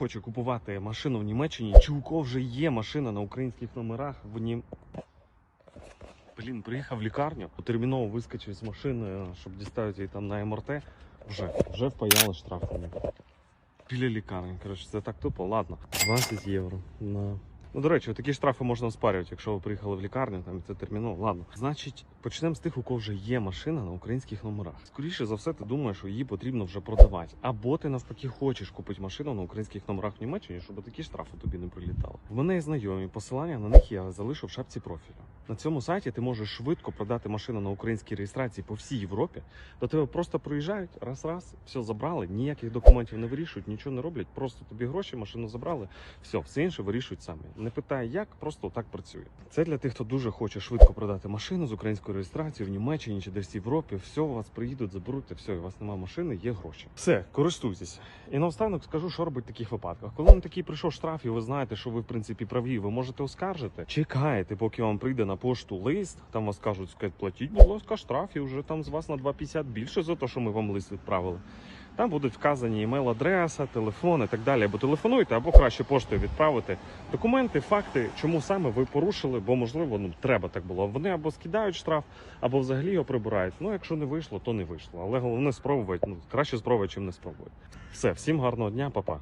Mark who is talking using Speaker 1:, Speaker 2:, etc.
Speaker 1: Хоче купувати машину в Німеччині, чи у кого вже є машина на українських номерах в Нім... Блін, приїхав в лікарню, терміново вискочив з машини, щоб діставити її там на МРТ. Вже, вже впаяли штраф. Біля лікарні. Коротше, це так тупо, ладно. 20 євро. На... Ну, до речі, такі штрафи можна оспарювати, якщо ви приїхали в лікарню, там це терміново. Ладно. Значить, почнемо з тих, у кого вже є машина на українських номерах. Скоріше за все, ти думаєш, що її потрібно вже продавати. Або ти навпаки хочеш купити машину на українських номерах в Німеччині, щоб такі штрафи тобі не прилітали. В мене є знайомі, посилання на них я залишив в шапці профілю. На цьому сайті ти можеш швидко продати машину на українській реєстрації по всій Європі. До тебе просто приїжджають, раз-раз, все забрали, ніяких документів не вирішують, нічого не роблять. Просто тобі гроші, машину забрали. Все, все інше вирішують самі. Не питай, як, просто так працює. Це для тих, хто дуже хоче швидко продати машину з українською реєстрацією в Німеччині чи десь в Європі. Все, у вас приїдуть, заберуть, все, у вас немає машини, є гроші. Все, користуйтесь. І наостанок скажу, що робить в таких випадках. Коли вам такий прийшов штраф, і ви знаєте, що ви в принципі праві, ви можете оскаржити. Чекаєте, поки вам прийде на пошту лист. Там вас кажуть, скажуть, платіть, будь ласка, штраф, і вже там з вас на 2,50 більше за те, що ми вам лист відправили. Там будуть вказані емейл-адреса, телефон і так далі. Або телефонуйте, або краще поштою відправити документи, факти, чому саме ви порушили, бо можливо ну треба так було. Вони або скидають штраф, або взагалі його прибирають. Ну якщо не вийшло, то не вийшло. Але головне спробувати. Ну краще спробувати, чим не спробувати. Все, всім гарного дня, па-па.